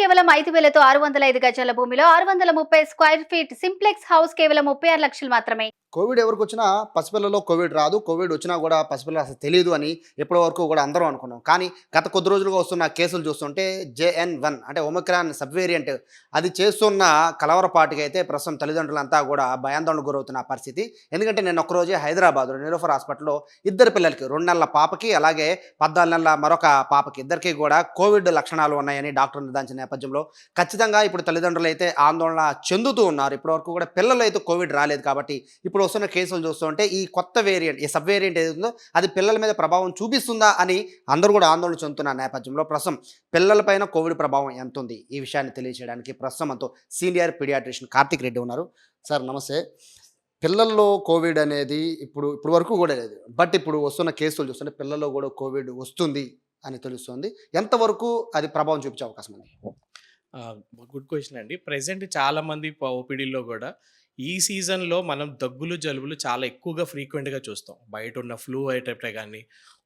కేవలం ఐదు వేలతో ఆరు వందల ఐదు గజాల భూమిలో ఆరు వందల ముప్పై స్క్వేర్ ఫీట్ సింప్లెక్స్ హౌస్ కేవలం ముప్పై ఆరు లక్షలు మాత్రమే. కోవిడ్ ఎవరికి వచ్చినా పసిపిల్లలో కోవిడ్ రాదు. కోవిడ్ వచ్చినా కూడా పసిపిల్లలు అసలు తెలియదు అని ఇప్పటి వరకు కూడా అందరూ అనుకున్నాం. కానీ గత కొద్ది రోజులుగా వస్తున్న కేసులు చూస్తుంటే జేఎన్ వన్ అంటే ఒమిక్రాన్ సబ్ వేరియంట్ అది చేస్తున్న కలవరపాటుకి అయితే ప్రస్తుతం తల్లిదండ్రులంతా కూడా భయాందోళనకు గురవుతున్న పరిస్థితి. ఎందుకంటే నేను ఒకరోజే హైదరాబాద్లో నిలోఫర్ హాస్పిటల్లో ఇద్దరు పిల్లలకి రెండు నెలల పాపకి అలాగే పద్నాలుగు నెలల మరొక పాపకి ఇద్దరికి కూడా కోవిడ్ లక్షణాలు ఉన్నాయని డాక్టర్ నిర్ధారించిన నేపథ్యంలో ఖచ్చితంగా ఇప్పుడు తల్లిదండ్రులు అయితే ఆందోళన చెందుతూ ఉన్నారు. ఇప్పటివరకు కూడా పిల్లలు అయితే కోవిడ్ రాలేదు కాబట్టి ఇప్పుడు వస్తున్న కేసులు చూస్తుంటే ఈ కొత్త వేరియంట్ ఈ సబ్ వేరియంట్ ఏదైతుందో అది పిల్లల మీద ప్రభావం చూపిస్తుందా అని అందరూ కూడా ఆందోళన చెందుతున్న నేపథ్యంలో ప్రస్తుతం పిల్లలపైన కోవిడ్ ప్రభావం ఎంత ఉంది ఈ విషయాన్ని తెలియజేయడానికి ప్రస్తుతం అంతా సీనియర్ పీడియాట్రిషియన్ కార్తిక్ రెడ్డి ఉన్నారు. సార్ నమస్తే. పిల్లల్లో కోవిడ్ అనేది ఇప్పుడు ఇప్పుడు వరకు కూడా లేదు. బట్ ఇప్పుడు వస్తున్న కేసులు చూస్తుంటే పిల్లల్లో కూడా కోవిడ్ వస్తుంది అని తెలుస్తుంది. ఎంతవరకు అది ప్రభావం చూపించే అవకాశం ఉంది? గుడ్ క్వశ్చన్ అండి. ప్రజెంట్ చాలామంది ఓపీడీలో కూడా ఈ సీజన్లో మనం దగ్గులు జలుబులు చాలా ఎక్కువగా ఫ్రీక్వెంట్గా చూస్తాం. బయట ఉన్న ఫ్లూ అయ్యేటప్పుడే కానీ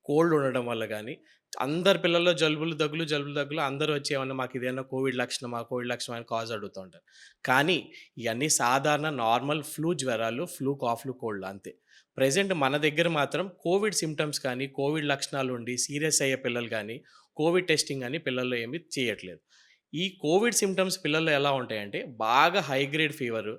కోల్డ్ ఉండడం వల్ల కానీ అందరు పిల్లల్లో జలుబులు దగ్గులు జలుబులు దగ్గులు అందరూ వచ్చి ఏమన్నా మాకు ఇదేమన్నా కోవిడ్ లక్షణమా కోవిడ్ లక్షణం అని కాజ్ అడుగుతూ ఉంటారు. కానీ ఇవన్నీ సాధారణ నార్మల్ ఫ్లూ జ్వరాలు ఫ్లూ కాఫ్లు కోల్డ్ అంతే. ప్రజెంట్ మన దగ్గర మాత్రం కోవిడ్ సిమ్టమ్స్ కానీ కోవిడ్ లక్షణాలు ఉండి సీరియస్ అయ్యే పిల్లలు కానీ కోవిడ్ టెస్టింగ్ కానీ పిల్లల్లో ఏమీ చేయట్లేదు. ఈ కోవిడ్ సిమ్టమ్స్ పిల్లల్లో ఎలా ఉంటాయంటే బాగా హై గ్రేడ్ ఫీవరు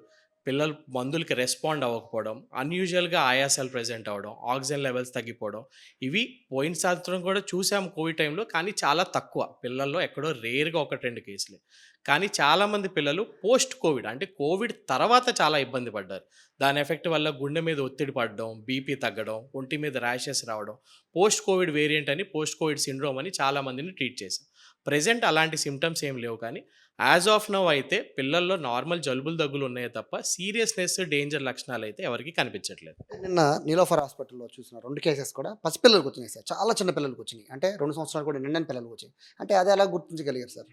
పిల్లలు మందులకి రెస్పాండ్ అవ్వకపోవడం అన్యూజువల్గా ఆయాసాలు ప్రెజెంట్ అవ్వడం ఆక్సిజన్ లెవెల్స్ తగ్గిపోవడం ఇవి పోయిన సంవత్సరం కూడా చూసాం కోవిడ్ టైంలో కానీ చాలా తక్కువ. పిల్లల్లో ఎక్కడో రేర్గా ఒకటి రెండు కేసులు కానీ చాలామంది పిల్లలు పోస్ట్ కోవిడ్ అంటే కోవిడ్ తర్వాత చాలా ఇబ్బంది పడ్డారు. దాని ఎఫెక్ట్ వల్ల గుండె మీద ఒత్తిడి పడడం బీపీ తగ్గడం ఒంటి మీద ర్యాషెస్ రావడం పోస్ట్ కోవిడ్ వేరియంట్ అని పోస్ట్ కోవిడ్ సిండ్రోమ్ అని చాలామందిని ట్రీట్ చేశాం. ప్రజెంట్ అలాంటి సిమ్టమ్స్ ఏం లేవు. కానీ యాజ్ ఆఫ్ నవ్ అయితే పిల్లల్లో నార్మల్ జలుబులు దగ్గులు ఉన్నాయే తప్ప సీరియస్నెస్ డేంజర్ లక్షణాలు అయితే ఎవరికి కనిపించట్లేదు. నిన్న నీలోఫర్ హాస్పిటల్లో చూసిన రెండు కేసెస్ కూడా పసిపిల్లలకు వచ్చినాయి సార్. చాలా చిన్న పిల్లలకు వచ్చినాయి. అంటే రెండు సంవత్సరాలు కూడా నిండని పిల్లలకు వచ్చాయి అంటే అది ఎలా గుర్తించగలిగారు సార్?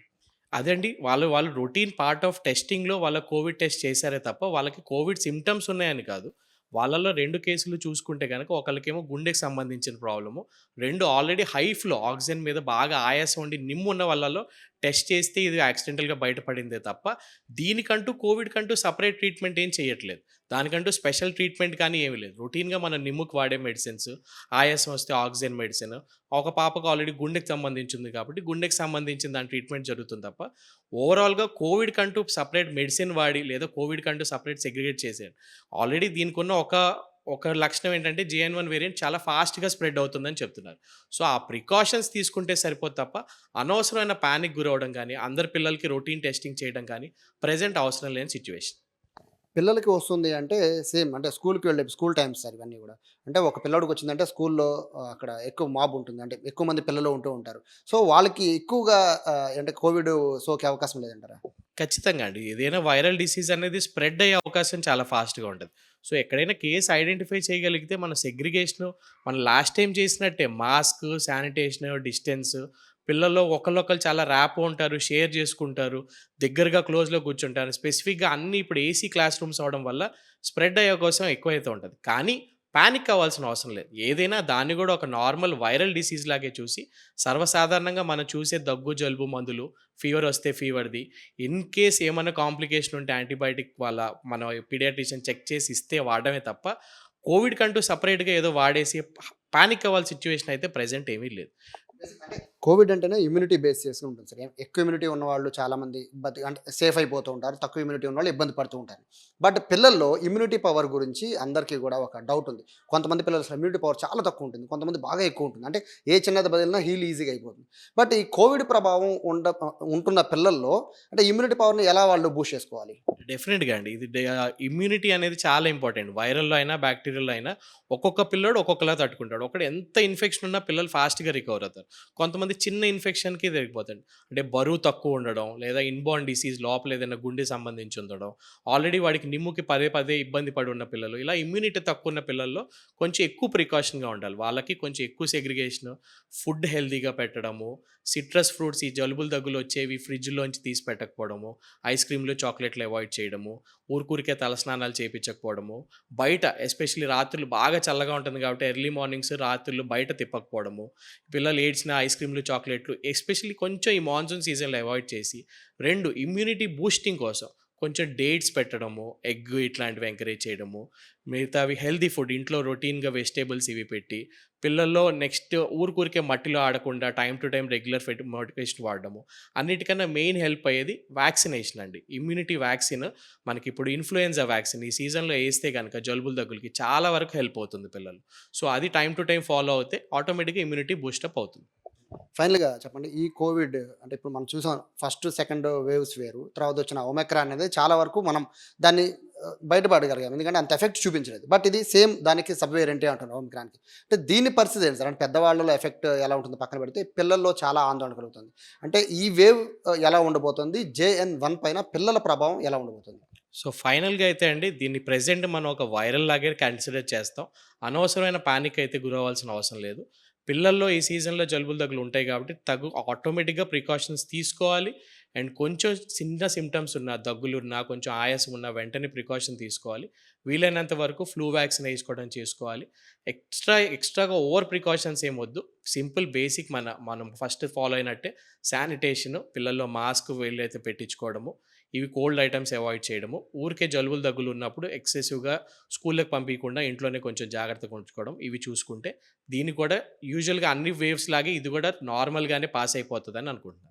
అదండి. వాళ్ళు వాళ్ళు రొటీన్ పార్ట్ ఆఫ్ టెస్టింగ్లో వాళ్ళ కోవిడ్ టెస్ట్ చేశారే తప్ప వాళ్ళకి కోవిడ్ సిమ్టమ్స్ ఉన్నాయని కాదు. వాళ్ళలో రెండు కేసులు చూసుకుంటే కనుక ఒకరికేమో గుండెకి సంబంధించిన ప్రాబ్లము రెండు ఆల్రెడీ హై ఫ్లో ఆక్సిజన్ మీద బాగా ఆయాసం ఉండి నిమ్ము ఉన్న వాళ్ళలో టెస్ట్ చేస్తే ఇది యాక్సిడెంటల్గా బయటపడిందే తప్ప దీనికంటూ కోవిడ్ కంటూ సపరేట్ ట్రీట్మెంట్ ఏం చేయట్లేదు దానికంటూ స్పెషల్ ట్రీట్మెంట్ కానీ ఏమీ లేదు. రొటీన్గా మనం నిమ్ముకు వాడే మెడిసిన్స్ ఆయాసం వస్తే ఆక్సిజన్ మెడిసిన్ ఒక పాపకు ఆల్రెడీ గుండెకి సంబంధించింది కాబట్టి గుండెకి సంబంధించిన దాని ట్రీట్మెంట్ జరుగుతుంది తప్ప ఓవరాల్గా కోవిడ్ కంటూ సపరేట్ మెడిసిన్ వాడి లేదా కోవిడ్ కంటూ సపరేట్ సెగ్రిగేట్ చేసేయండి. ఆల్రెడీ దీనికి ఒక ఒక లక్షణం ఏంటంటే జేఎన్ వన్ వేరియంట్ చాలా ఫాస్ట్గా స్ప్రెడ్ అవుతుందని చెప్తున్నారు. సో ఆ ప్రికాషన్స్ తీసుకుంటే సరిపోదు తప్ప అనవసరమైన ప్యానిక్ గురవడం కానీ అందరి పిల్లలకి రొటీన్ టెస్టింగ్ చేయడం కానీ ప్రజెంట్ అవసరం లేని సిచ్యువేషన్ పిల్లలకి వస్తుంది అంటే సేమ్ అంటే స్కూల్కి వెళ్ళే స్కూల్ టైమ్స్ సార్ ఇవన్నీ కూడా. అంటే ఒక పిల్లడికి వచ్చిందంటే స్కూల్లో అక్కడ ఎక్కువ మాబ్ ఉంటుంది. అంటే ఎక్కువ మంది పిల్లలు ఉంటూ ఉంటారు. సో వాళ్ళకి ఎక్కువగా అంటే కోవిడ్ సోకే అవకాశం లేదంటారా? ఖచ్చితంగా అండి. ఏదైనా వైరల్ డిసీజ్ అనేది స్ప్రెడ్ అయ్యే అవకాశం చాలా ఫాస్ట్గా ఉంటుంది. సో ఎక్కడైనా కేసు ఐడెంటిఫై చేయగలిగితే మన సెగ్రిగేషన్ మనం లాస్ట్ టైం చేసినట్టే మాస్క్ శానిటేషన్ డిస్టెన్స్ పిల్లల్లో ఒకళ్ళొకళ్ళు చాలా ర్యాప్ ఉంటారు షేర్ చేసుకుంటారు దగ్గరగా క్లోజ్లో కూర్చుంటారు. స్పెసిఫిక్గా అన్ని ఇప్పుడు ఏసీ క్లాస్ రూమ్స్ అవడం వల్ల స్ప్రెడ్ అయ్యే కోసం ఎక్కువైతే ఉంటుంది. కానీ పానిక్ అవ్వాల్సిన అవసరం లేదు. ఏదైనా దాన్ని కూడా ఒక నార్మల్ వైరల్ డిసీజ్ లాగే చూసి సర్వసాధారణంగా మనం చూసే దగ్గు జలుబు మందులు ఫీవర్ వస్తే ఫీవర్ది ఇన్ కేస్ ఏమైనా కాంప్లికేషన్ ఉంటే యాంటీబయాటిక్ వల్ల మనం పీడియాట్రిషియన్ చెక్ చేసి ఇస్తే వాడమే తప్ప కోవిడ్ కంటూ సపరేట్గా ఏదో వాడేసి పానిక్ అవ్వాల్సిన సిచ్యువేషన్ అయితే ప్రజెంట్ ఏమీ లేదు. కోవిడ్ అంటేనే ఇమ్యూనిటీ బేస్ చేసుకుని ఉంటుంది సార్. ఎక్కువ ఇమ్యూనిటీ ఉన్న వాళ్ళు బతి అంటే సేఫ్ అయిపోతూ ఉంటారు తక్కువ ఇమ్యూనిటీ ఉన్న వాళ్ళు ఇబ్బంది పడుతూ ఉంటారు. బట్ పిల్లల్లో ఇమ్యూనిటీ పవర్ గురించి అందరికీ కూడా ఒక డౌట్ ఉంది. కొంతమంది పిల్లలు అసలు ఇమ్యూనిటీ పవర్ చాలా తక్కువ ఉంటుంది. కొంతమంది బాగా ఎక్కువ ఉంటుంది. అంటే ఏ చిన్నది బదిలినా హీల్ ఈజీగా అయిపోతుంది. బట్ ఈ కోవిడ్ ప్రభావం ఉండ ఉంటున్న పిల్లల్లో అంటే ఇమ్యూనిటీ పవర్ని ఎలా వాళ్ళు బూస్ట్ చేసుకోవాలి? డెఫినెట్గా అండి. ఇది ఇమ్యూనిటీ అనేది చాలా ఇంపార్టెంట్ వైరల్లో అయినా బ్యాక్టీరియాలో అయినా ఒక్కొక్క పిల్లడు ఒక్కొక్కలా తట్టుకుంటాడు. ఒకడు ఎంత ఇన్ఫెక్షన్ ఉన్నా పిల్లలు ఫాస్ట్గా రికవర్ అవుతారు. కొంతమంది చిన్న ఇన్ఫెక్షన్కి తిరిగిపోతాడు అంటే బరువు తక్కువ ఉండడం లేదా ఇన్బార్న్ డిసీజ్ లోపల ఏదైనా గుండె సంబంధించి ఉండడం ఆల్రెడీ వాడికి నిమ్ముకి పదే పదే ఇబ్బంది పడి ఉన్న పిల్లలు ఇలా ఇమ్యూనిటీ తక్కువ ఉన్న పిల్లల్లో కొంచెం ఎక్కువ ప్రికాషన్గా ఉండాలి. వాళ్ళకి కొంచెం ఎక్కువ సెగ్రిగేషన్ ఫుడ్ హెల్తీగా పెట్టడము సిట్రస్ ఫ్రూట్స్ ఈ జలుబులు దగ్గులు వచ్చేవి ఫ్రిడ్జ్లోంచి తీసి పెట్టకపోవడము ఐస్ క్రీమ్లు చాక్లెట్లు అవాయిడ్ చేయడము ఊరికూరికే తలస్నానాలు చేయించకపోవడము బయట ఎస్పెషల్లీ రాత్రులు బాగా చల్లగా ఉంటుంది కాబట్టి ఎర్లీ మార్నింగ్స్ రాత్రులు బయట తిప్పకపోవడము పిల్లలు ఏడ్చిన ఐస్ క్రీమ్లు కేకులు చాక్లెట్లు ఎస్పెషల్లీ కొంచెం ఈ మాన్సూన్ సీజన్లో అవాయిడ్ చేసి రెండు ఇమ్యూనిటీ బూస్టింగ్ కోసం కొంచెం డేట్స్ పెట్టడము ఎగ్ ఇట్లాంటివి ఎంకరేజ్ చేయడము మిగతావి హెల్దీ ఫుడ్ ఇంట్లో రొటీన్గా వెజిటేబుల్స్ ఇవి పెట్టి పిల్లల్లో నెక్స్ట్ ఊరికూరికే మట్టిలో ఆడకుండా టైం టు టైం రెగ్యులర్ ఫెట్ మోటివేషన్ వాడడము అన్నిటికన్నా మెయిన్ హెల్ప్ అయ్యేది వ్యాక్సినేషన్ అండి. ఇమ్యూనిటీ వ్యాక్సిన్ మనకి ఇప్పుడు ఇన్ఫ్లుయెన్జా వ్యాక్సిన్ ఈ సీజన్లో వేస్తే కనుక జలుబుల దగ్గులకి చాలా వరకు హెల్ప్ అవుతుంది పిల్లలు. సో అది టైం టు టైం ఫాలో అవుతే ఆటోమేటిక్గా ఇమ్యూనిటీ బూస్టప్ అవుతుంది. ఫైనల్గా చెప్పండి ఈ కోవిడ్ అంటే ఇప్పుడు మనం చూసాం ఫస్ట్ సెకండ్ వేవ్స్ వేరు తర్వాత వచ్చిన ఒమెక్రా అనేది చాలా వరకు మనం దాన్ని బయటపడగలిగాం. ఎందుకంటే అంత ఎఫెక్ట్ చూపించలేదు. బట్ ఇది సేమ్ దానికి సబ్ వేరియంటే అంటున్నాం ఒమిక్రాన్కి. అంటే దీని పరిస్థితి ఏంటి సార్? అంటే పెద్దవాళ్ళలో ఎఫెక్ట్ ఎలా ఉంటుంది పక్కన పెడితే పిల్లల్లో చాలా ఆందోళన కలుగుతుంది. అంటే ఈ వేవ్ ఎలా ఉండబోతుంది? జేఎన్ వన్ పైన పిల్లల ప్రభావం ఎలా ఉండబోతుంది? సో ఫైనల్గా అయితే అండి దీన్ని ప్రెజెంట్ మనం ఒక వైరల్ లాగే కన్సిడర్ చేస్తాం. అనవసరమైన పానిక్ అయితే గురవ్వాల్సిన అవసరం లేదు. పిల్లల్లో ఈ సీజన్లో జలుబులు దగ్గులు ఉంటాయి కాబట్టి తగు ఆటోమేటిక్గా ప్రికాషన్స్ తీసుకోవాలి. అండ్ కొంచెం చిన్న సిమ్టమ్స్ ఉన్న దగ్గులు ఉన్నా కొంచెం ఆయాసం ఉన్న వెంటనే ప్రికాషన్ తీసుకోవాలి. వీలైనంత వరకు ఫ్లూ వ్యాక్సిన్ వేసుకోవడం చేసుకోవాలి. ఎక్స్ట్రా ఎక్స్ట్రాగా ఓవర్ ప్రికాషన్స్ ఏమి వద్దు. సింపుల్ బేసిక్ మన మనం ఫస్ట్ ఫాలో అయినట్టే శానిటేషన్ పిల్లల్లో మాస్క్ వీళ్ళైతే పెట్టించుకోవడము. ఇవి కోల్డ్ ఐటమ్స్ అవాయిడ్ చేయడము. ఊరికే జలుబులు దగ్గులు ఉన్నప్పుడు ఎక్సెసివ్గా స్కూళ్ళకి పంపించకుండా ఇంట్లోనే కొంచెం జాగ్రత్తగా ఉంచుకోవడం ఇవి చూసుకుంటే దీన్ని కూడా యూజువల్గా అన్ని వేవ్స్ లాగే ఇది కూడా నార్మల్గానే పాస్ అయిపోతుందని అనుకుంటున్నాను.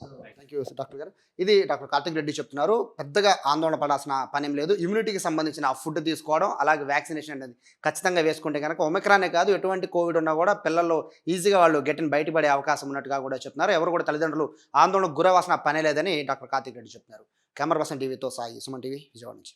థ్యాంక్ యూ డాక్టర్ గారు. ఇది డాక్టర్ కార్తిక్ రెడ్డి చెప్తున్నారు. పెద్దగా ఆందోళన పడాల్సిన పనేం లేదు. ఇమ్యూనిటీకి సంబంధించిన ఫుడ్ తీసుకోవడం అలాగే వ్యాక్సినేషన్ అనేది ఖచ్చితంగా వేసుకుంటే కనుక ఒమిక్రానే కాదు ఎటువంటి కోవిడ్ ఉన్నా కూడా పిల్లల్లో ఈజీగా వాళ్ళు గెట్టిన బయటపడే అవకాశం ఉన్నట్టుగా కూడా చెప్తున్నారు. ఎవరు కూడా తల్లిదండ్రులు ఆందోళనకు గురవాల్సిన పనే లేదని డాక్టర్ కార్తిక్ రెడ్డి చెప్తున్నారు. కెమెరా పర్సన్ టీవీతో సాయి సుమన్ టీవీ విజయవాడ నుంచి.